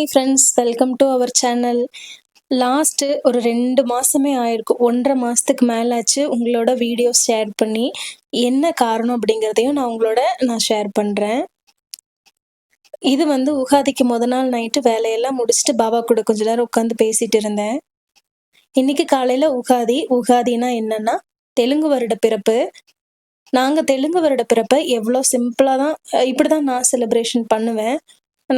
Hi friends welcome to our channel last ஒரு ரெண்டு மாதமே ஆயிருக்கும் ஒன்றரை மாதத்துக்கு மேலாச்சு உங்களோட வீடியோஸ் ஷேர் பண்ணி. என்ன காரணம் அப்படிங்கிறதையும் நான் உங்களோட நான் ஷேர் பண்ணுறேன் இது வந்து உகாதிக்கு முத நாள் நைட்டு வேலையெல்லாம் முடிச்சுட்டு பாபா கூட கொஞ்ச நேரம் உட்காந்து பேசிட்டு இருந்தேன். இன்னைக்கு காலையில் உகாதி உகாதினா என்னன்னா தெலுங்கு வருட பிறப்பு. நாங்கள் தெலுங்கு வருட பிறப்பை எவ்வளோ சிம்பிளாக தான் இப்படி தான் நான் செலிப்ரேஷன் பண்ணுவேன்.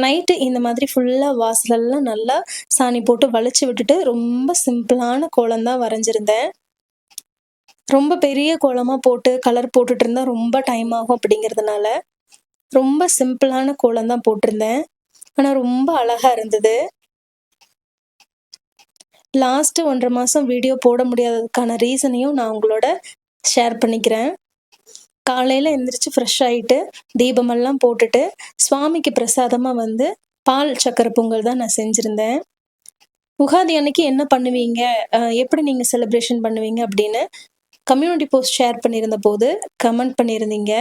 நைட்டு இந்த மாதிரி ஃபுல்லாக வாசலெல்லாம் நல்லா சாணி போட்டு வளைச்சி விட்டுட்டு ரொம்ப சிம்பிளான கோலம் தான் வரைஞ்சிருந்தேன். ரொம்ப பெரிய கோலமாக போட்டு கலர் போட்டுட்டு இருந்தால் ரொம்ப டைம் ஆகும் அப்படிங்கிறதுனால ரொம்ப சிம்பிளான கோலம் தான் போட்டிருந்தேன். ஆனால் ரொம்ப அழகாக இருந்தது. லாஸ்ட்டு ஒன்றரை மாதம் வீடியோ போட முடியாததுக்கான ரீசனையும் நான் உங்களோட ஷேர் பண்ணிக்கிறேன். காலையில் எந்திரிச்சு ஃப்ரெஷ் ஆகிட்டு தீபமெல்லாம் போட்டுட்டு சுவாமிக்கு பிரசாதமாக வந்து பால் சக்கரை பொங்கல் தான் நான் செஞ்சுருந்தேன். உகாதி அன்னைக்கு என்ன பண்ணுவீங்க? எப்படி நீங்கள் செலிப்ரேஷன் பண்ணுவீங்க அப்படின்னு கம்யூனிட்டி போஸ்ட் ஷேர் பண்ணியிருந்த போது கமெண்ட் பண்ணியிருந்தீங்க.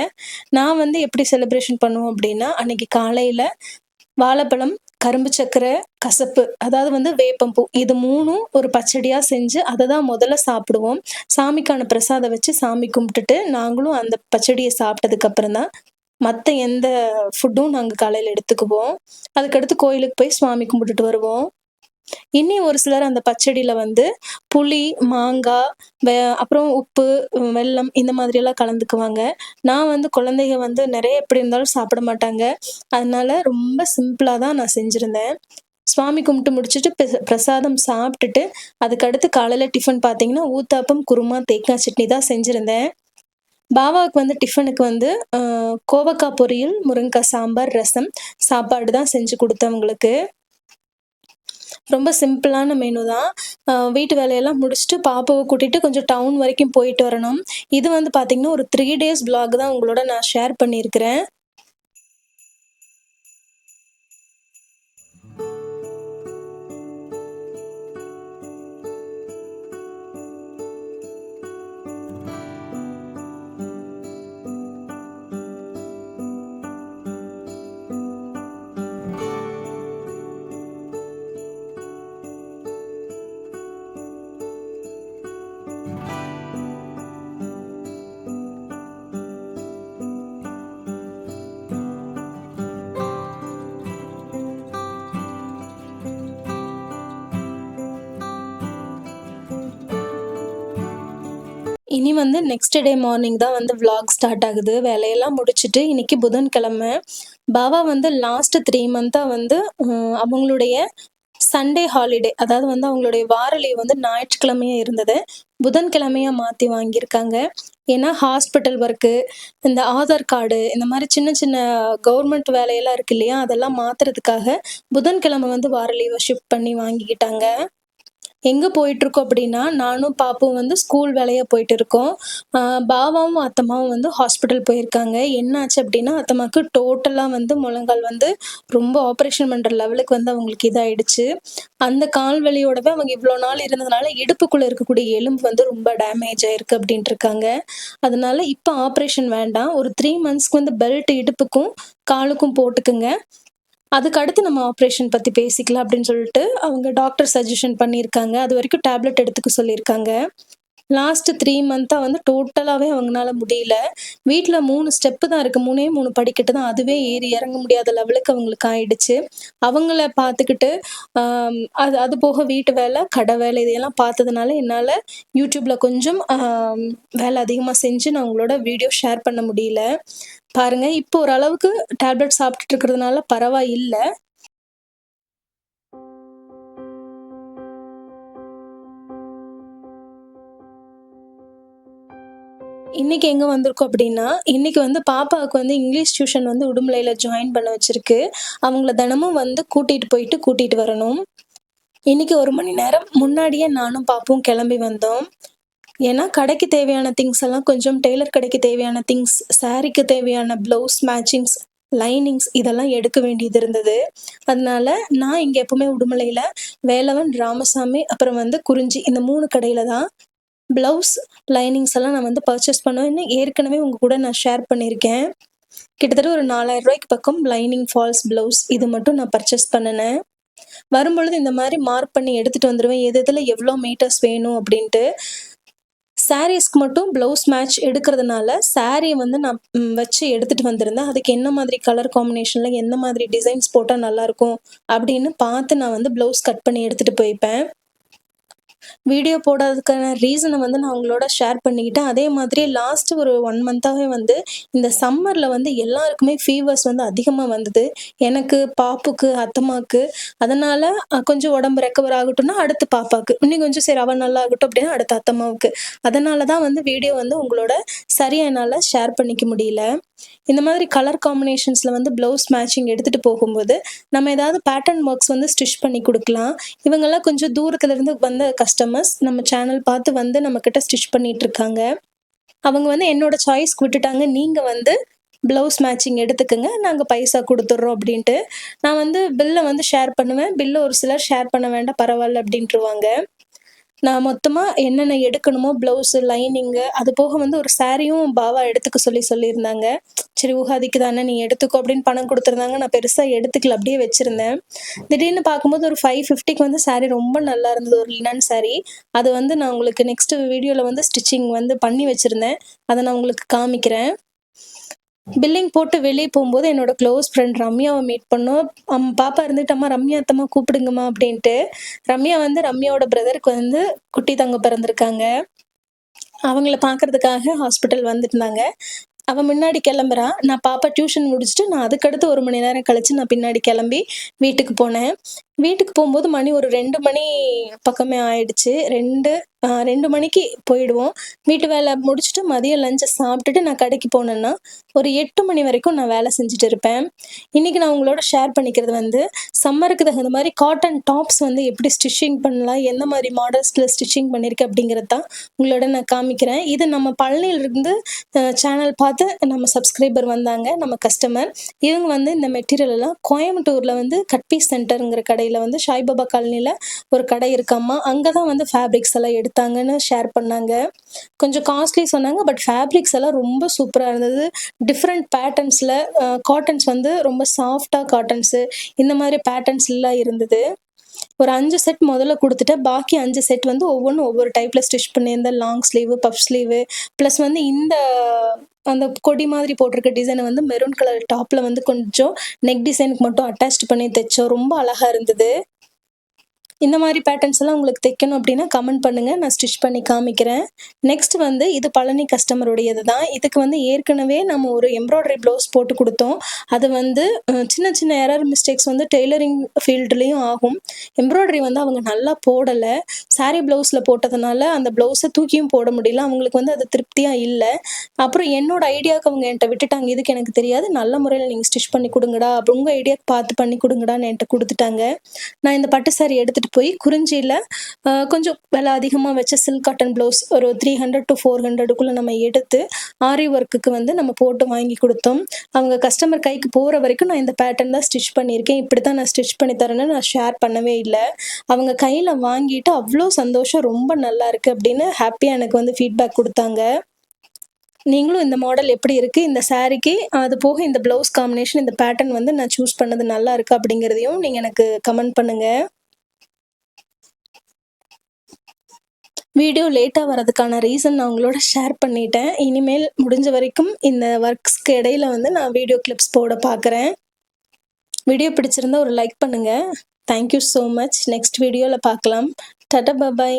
நான் வந்து எப்படி செலிப்ரேஷன் பண்ணுவோம் அப்படின்னா அன்னைக்கு காலையில் வாழைப்பழம் கரும்பு சக்கரை கசப்பு அதாவது வந்து வேப்பம்பூ இது மூணும் ஒரு பச்சடியாக செஞ்சு அதை தான் முதல்ல சாப்பிடுவோம். சாமிக்கான பிரசாதம் வச்சு சாமி கும்பிட்டுட்டு நாங்களும் அந்த பச்சடியை சாப்பிட்டதுக்கப்புறம் தான் மற்ற எந்த ஃபுட்டும் நாங்கள் காலையில் எடுத்துக்குவோம். அதுக்கடுத்து கோயிலுக்கு போய் சுவாமி கும்பிட்டுட்டு வருவோம். இனி ஒரு சிலர் அந்த பச்சடியில் வந்து புளி மாங்காய் வெ அப்புறம் உப்பு வெல்லம் இந்த மாதிரியெல்லாம் கலந்துக்குவாங்க. நான் வந்து குழந்தைங்க வந்து நிறைய எப்படி இருந்தாலும் சாப்பிட மாட்டாங்க. அதனால ரொம்ப சிம்பிளாக தான் நான் செஞ்சுருந்தேன். சுவாமி கும்பிட்டு முடிச்சுட்டு பிரசாதம் சாப்பிட்டுட்டு அதுக்கடுத்து காலையில் டிஃபன் பார்த்தீங்கன்னா ஊத்தாப்பம் குருமா தேங்காய் சட்னி தான் செஞ்சுருந்தேன். பாபாவுக்கு வந்து டிஃபனுக்கு வந்து கோவக்காய் பொரியல் முருங்கைக்காய் சாம்பார் ரசம் சாப்பாடு தான் செஞ்சு கொடுத்தவங்களுக்கு. ரொம்ப சிம்பிளான மெனு தான். வீட்டு வேலையெல்லாம் முடிச்சுட்டு பாப்பாவை கூட்டிட்டு கொஞ்சம் டவுன் வரைக்கும் போயிட்டு வரணும். இது வந்து பார்த்தீங்கன்னா ஒரு த்ரீ டேஸ் பிளாக் தான் உங்களோட நான் ஷேர் பண்ணியிருக்கிறேன். இனி வந்து நெக்ஸ்ட் டே மார்னிங் தான் வந்து விலாக் ஸ்டார்ட் ஆகுது. வேலையெல்லாம் முடிச்சுட்டு இன்னைக்கு புதன்கிழமை. பாபா வந்து லாஸ்ட் த்ரீ மந்த்தாக வந்து அவங்களுடைய சண்டே ஹாலிடே அதாவது வந்து அவங்களுடைய வார லீவ் வந்து ஞாயிற்றுக்கிழமையா இருந்தது. புதன்கிழமையா மாற்றி வாங்கியிருக்காங்க. ஏன்னா ஹாஸ்பிட்டல் ஒர்க்கு இந்த ஆதார் கார்டு இந்த மாதிரி சின்ன சின்ன கவர்மெண்ட் வேலையெல்லாம் இருக்கு இல்லையா? அதெல்லாம் மாத்துறதுக்காக புதன்கிழமை வந்து வார லீவை ஷிஃப்ட் பண்ணி வாங்கிக்கிட்டாங்க. எங்கே போயிட்டுருக்கோம் அப்படின்னா நானும் பாப்பும் வந்து ஸ்கூல் வேலையாக போயிட்டு இருக்கோம் பாபாவும் அத்தம்மாவும் வந்து ஹாஸ்பிட்டல் போயிருக்காங்க. என்னாச்சு அப்படின்னா அத்தம்மாவுக்கு டோட்டலாக வந்து முழங்கால் வந்து ரொம்ப ஆப்ரேஷன் பண்ணுற லெவலுக்கு வந்து அவங்களுக்கு இதாயிடுச்சு. அந்த கால் வலியோடவே அவங்க இவ்வளோ நாள் இருந்ததுனால இடுப்புக்குள்ளே இருக்கக்கூடிய எலும்பு வந்து ரொம்ப டேமேஜ் ஆயிருக்கு அப்படின்ட்டு இருக்காங்க அதனால இப்போ ஆப்ரேஷன் வேண்டாம். ஒரு த்ரீ மந்த்ஸ்க்கு வந்து பெல்ட் இடுப்புக்கும் காலுக்கும் போட்டுக்குங்க. அதுக்கு அடுத்து நம்ம ஆப்ரேஷன் பற்றி பேசிக்கலாம் அப்படின்னு சொல்லிட்டு அவங்க டாக்டர் சஜஷன் பண்ணியிருக்காங்க. அது வரைக்கும் டேப்லெட் எடுத்துக்க சொல்லியிருக்காங்க. லாஸ்ட் த்ரீ மந்த்தாக வந்து டோட்டலாகவே அவங்களால முடியல. வீட்டில் மூணு ஸ்டெப்பு தான் இருக்குது மூணே மூணு படிக்கட்டு தான். அதுவே ஏறி இறங்க முடியாத லெவலுக்கு அவங்களுக்கு ஆயிடுச்சு. அவங்கள பார்த்துக்கிட்டு அது அது போக வீட்டு வேலை கடை வேலை இதையெல்லாம் பார்த்ததுனால என்னால் யூடியூப்பில் கொஞ்சம் வேலை அதிகமாக செஞ்சு நான் உங்களோட வீடியோ ஷேர் பண்ண முடியல. பாருங்க இப்போ ஓரளவுக்கு டேப்லெட் சாப்பிட்டுட்டு இருக்கிறதுனால பரவாயில்லை. இன்னைக்கு எங்க வந்திருக்கோம் அப்படின்னா இன்னைக்கு வந்து பாப்பாவுக்கு வந்து இங்கிலீஷ் டியூஷன் வந்து உடுமலையில் ஜாயின் பண்ண வச்சிருக்கு. அவங்கள தினமும் வந்து கூட்டிட்டு போயிட்டு கூட்டிட்டு வரணும். இன்னைக்கு ஒரு மணி நேரம் முன்னாடியே நானும் பாப்பும் கிளம்பி வந்தோம். ஏன்னா கடைக்கு தேவையான திங்ஸ் எல்லாம் கொஞ்சம் டெய்லர் கடைக்கு தேவையான திங்ஸ் சாரீக்கு தேவையான ப்ளவுஸ் மேட்சிங்ஸ் லைனிங்ஸ் இதெல்லாம் எடுக்க வேண்டியது இருந்தது. அதனால நான் இங்கே எப்பவுமே உடுமலையில் வேலவன் ராமசாமி அப்புறம் வந்து குறிஞ்சி இந்த மூணு கடையில் தான் ப்ளவுஸ் லைனிங்ஸ் எல்லாம் நான் வந்து பர்ச்சேஸ் பண்ணுவேன்னு ஏற்கனவே உங்கள் கூட நான் ஷேர் பண்ணியிருக்கேன். கிட்டத்தட்ட ஒரு நாலாயிரம் ரூபாய்க்கு பக்கம் லைனிங் ஃபால்ஸ் ப்ளவுஸ் இது மட்டும் நான் பர்ச்சேஸ் பண்ணினேன். வரும்பொழுது இந்த மாதிரி மார்க் பண்ணி எடுத்துகிட்டு வந்துடுவேன் எது எதில் எவ்வளோ மீட்டர்ஸ் வேணும் அப்படின்ட்டு சாரீஸ்க்கு மட்டும் ப்ளவுஸ் மேட்ச் எடுக்கிறதுனால சாரீ வந்து நான் வச்சு எடுத்துகிட்டு வந்திருந்தேன். அதுக்கு என்ன மாதிரி கலர் காம்பினேஷனில் என்ன மாதிரி டிசைன்ஸ் போட்டால் நல்லாயிருக்கும் அப்படின்னு பார்த்து நான் வந்து ப்ளவுஸ் கட் பண்ணி எடுத்துகிட்டு போய்ப்பேன். வீடியோ போடாததுக்கான ரீசனை வந்து நான் உங்களோட ஷேர் பண்ணிக்கிட்டேன். அதே மாதிரி லாஸ்ட் ஒரு ஒன் மந்த்தாகவே வந்து இந்த சம்மரில் வந்து எல்லாருக்குமே ஃபீவர்ஸ் வந்து அதிகமாக வந்தது. எனக்கு பாப்புக்கு அத்தம்மாக்கு. அதனால் கொஞ்சம் உடம்பு ரெக்கவர் ஆகட்டும்னா அடுத்து பாப்பாவுக்கு இன்னும் கொஞ்சம் சரி அவள் நல்லா ஆகட்டும் அப்படின்னா அடுத்து அத்தம்மாவுக்கு. அதனால தான் வந்து வீடியோ வந்து உங்களோட சரியாக என்னால் ஷேர் பண்ணிக்க முடியல. இந்த மாதிரி கலர் காம்பினேஷன்ஸில் வந்து ப்ளவுஸ் மேட்சிங் எடுத்துகிட்டு போகும்போது நம்ம ஏதாவது பேட்டர்ன் ஒர்க்ஸ் வந்து ஸ்டிச் பண்ணி கொடுக்கலாம். இவங்கெல்லாம் கொஞ்சம் தூரத்துலேருந்து வந்த கஸ்டமர்ஸ் நம்ம சேனல் பார்த்து வந்து நம்மக்கிட்ட ஸ்டிச் பண்ணிகிட்டு இருக்காங்க. அவங்க வந்து என்னோட சாய்ஸ்க்கு விட்டுட்டாங்க நீங்கள் வந்து ப்ளவுஸ் மேட்சிங் எடுத்துக்கோங்க. நாங்கள் பைசா கொடுத்துட்றோம் அப்படின்ட்டு. நான் வந்து பில்லை வந்து ஷேர் பண்ணுவேன். பில்லு ஒரு சிலர் ஷேர் பண்ண வேண்டாம் பரவாயில்ல அப்படின்ட்டுருவாங்க. நான் மொத்தமாக என்னென்ன எடுக்கணுமோ ப்ளவுஸு லைனிங்கு அது போக வந்து ஒரு சாரியும் பாவா எடுத்துக்க சொல்லி சொல்லியிருந்தாங்க. சரி உகாதிக்கு தானே நீ எடுத்துக்கோ அப்படின்னு பணம் கொடுத்துருந்தாங்க. நான் பெருசாக எடுத்துக்கல அப்படியே வச்சுருந்தேன். திடீர்னு பார்க்கும்போது ஒரு ஃபைவ் ஃபிஃப்டிக்கு வந்து saree ரொம்ப நல்லா இருந்தது ஒரு லினன் saree. அது வந்து நான் உங்களுக்கு நெக்ஸ்ட் வீடியோவில் வந்து ஸ்டிச்சிங் வந்து பண்ணி வச்சுருந்தேன். அதை நான் உங்களுக்கு காமிக்கிறேன். பில்லிங் போட்டு வெளியே போகும்போது என்னோட க்ளோஸ் ஃப்ரெண்ட் ரம்யாவை மீட் பண்ணோம். அம் பாப்பா இருந்துட்டு அம்மா ரம்யா அத்தம்மா கூப்பிடுங்கம்மா அப்படின்ட்டு. ரம்யா வந்து ரம்யாவோட பிரதருக்கு வந்து குட்டி தங்க பிறந்திருக்காங்க. அவங்கள பார்க்கறதுக்காக ஹாஸ்பிட்டல் வந்துருந்தாங்க. அவன் முன்னாடி கிளம்புறா. நான் பாப்பா டியூஷன் முடிச்சுட்டு நான் அதுக்கடுத்து ஒரு மணி நேரம் கழிச்சு நான் பின்னாடி கிளம்பி வீட்டுக்கு போனேன். வீட்டுக்கு போகும்போது மணி ஒரு ரெண்டு மணி பக்கமே ஆயிடுச்சு. ரெண்டு ரெண்டு மணிக்கு போயிடுவோம். வீட்டு வேலை முடிச்சுட்டு மதியம் லஞ்சை சாப்பிட்டுட்டு நான் கடைக்கு போனேன்னா ஒரு எட்டு மணி வரைக்கும் நான் வேலை செஞ்சுட்டு இருப்பேன். இன்னைக்கு நான் உங்களோட ஷேர் பண்ணிக்கிறது வந்து சம்மருக்கு தகுந்த மாதிரி காட்டன் டாப்ஸ் வந்து எப்படி ஸ்டிச்சிங் பண்ணலாம் எந்த மாதிரி மாடல்ஸில் ஸ்டிச்சிங் பண்ணியிருக்கேன் அப்படிங்கிறது தான் உங்களோட நான் காமிக்கிறேன். இது நம்ம பழனியிலிருந்து சேனல் பார்த்து நம்ம சப்ஸ்கிரைபர் வந்தாங்க நம்ம கஸ்டமர் இவங்க வந்து இந்த மெட்டீரியல் எல்லாம் கோயம்புத்தூரில் வந்து கட்பீஸ் சென்டருங்கிற கடையில் வந்து சாய்பாபா காலனியில் ஒரு கடை இருக்காம்மா. அங்கே தான் வந்து ஃபேப்ரிக்ஸ் எல்லாம் எடுத்தாங்கன்னு ஷேர் பண்ணாங்க. கொஞ்சம் காஸ்ட்லி சொன்னாங்க பட் ஃபேப்ரிக்ஸ் எல்லாம் ரொம்ப சூப்பராக இருந்தது. டிஃப்ரெண்ட் பேட்டர்ன்ஸில் காட்டன்ஸ் வந்து ரொம்ப சாஃப்டாக காட்டன்ஸு இந்த மாதிரி பேட்டர்ன்ஸ் எல்லாம் இருந்தது. ஒரு அஞ்சு செட் முதல்ல கொடுத்துட்டு பாக்கி அஞ்சு செட் வந்து ஒவ்வொன்றும் ஒவ்வொரு டைப்பில் ஸ்டிச் பண்ணியிருந்தேன். Long sleeve puff sleeve plus வந்து இந்த அந்த கொடி மாதிரி போட்டிருக்க டிசைனை வந்து மெரூன் கலர் டாப்பில் வந்து கொஞ்சம் நெக் டிசைனுக்கு மட்டும் அட்டாச் பண்ணி தைச்சோம். ரொம்ப அழகாக இருந்தது. இந்த மாதிரி பேட்டர்ன்ஸ் எல்லாம் உங்களுக்கு தைக்கணும் அப்படின்னா கமெண்ட் பண்ணுங்க. நான் ஸ்டிச் பண்ணி காமிக்கிறேன். நெக்ஸ்ட் வந்து இது பழனி கஸ்டமருடையது தான் இதுக்கு வந்து ஏற்கனவே நம்ம ஒரு எம்ப்ராய்டரி ப்ளவுஸ் போட்டு கொடுத்தோம். அது வந்து சின்ன சின்ன எரர் மிஸ்டேக்ஸ் வந்து டெய்லரிங் ஃபீல்டுலேயும் ஆகும். எம்ப்ராய்டரி வந்து அவங்க நல்லா போடலை. சாரீ ப்ளவுஸில் போட்டதுனால அந்த ப்ளவுஸை தூக்கியும் போட முடியல. அவங்களுக்கு வந்து அது திருப்தியாக இல்லை. அப்புறம் என்னோட ஐடியாவுக்கு அவங்க என்கிட்ட விட்டுட்டாங்க. இதுக்கு எனக்கு தெரியாது. நல்ல முறையில் நீங்கள் ஸ்டிச் பண்ணி கொடுங்கடா. அப்படி உங்கள் ஐடியாவுக்கு பார்த்து பண்ணி கொடுங்கடான்னு என்கிட்ட கொடுத்துட்டாங்க. நான் இந்த பட்டு சாரி எடுத்துகிட்டு போய் குறிஞ்சியில் கொஞ்சம் விலை அதிகமாக வச்ச சில்க் காட்டன் ப்ளவுஸ் ஒரு த்ரீ ஹண்ட்ரட் டு ஃபோர் ஹண்ட்ரடுக்குள்ளே நம்ம எடுத்து ஆரி ஒர்க்குக்கு வந்து நம்ம போட்டு வாங்கி கொடுத்தோம். அவங்க கஸ்டமர் கைக்கு போகிற வரைக்கும் நான் இந்த பேட்டர்ன் தான் ஸ்டிச் பண்ணியிருக்கேன். இப்படி தான் நான் ஸ்டிச் பண்ணி தரேன்னு நான் ஷேர் பண்ணவே இல்லை. அவங்க கையில் வாங்கிட்டு அவ்வளோ சந்தோஷம் ரொம்ப நல்லா இருக்கு அப்படின்னு ஹாப்பியாக எனக்கு வந்து ஃபீட்பேக் கொடுத்தாங்க. நீங்களும் இந்த மாடல் எப்படி இருக்குது இந்த சாரீக்கு அது போக இந்த ப்ளவுஸ் காம்பினேஷன் இந்த பேட்டர்ன் வந்து நான் சூஸ் பண்ணது நல்லா இருக்குது அப்படிங்கிறதையும் நீங்கள் எனக்கு கமெண்ட் பண்ணுங்கள் வீடியோ லேட்டாக வரதுக்கான ரீசன் நான் உங்களோட ஷேர் பண்ணிட்டேன். இனிமேல் முடிஞ்ச வரைக்கும் இந்த ஒர்க்ஸ்க்கு இடையில வந்து நான் வீடியோ கிளிப்ஸ் போட பார்க்குறேன் வீடியோ பிடிச்சிருந்தா ஒரு லைக் பண்ணுங்கள் தேங்க்யூ ஸோ மச் நெக்ஸ்ட் வீடியோவில் பார்க்கலாம் டட்டா பபாய்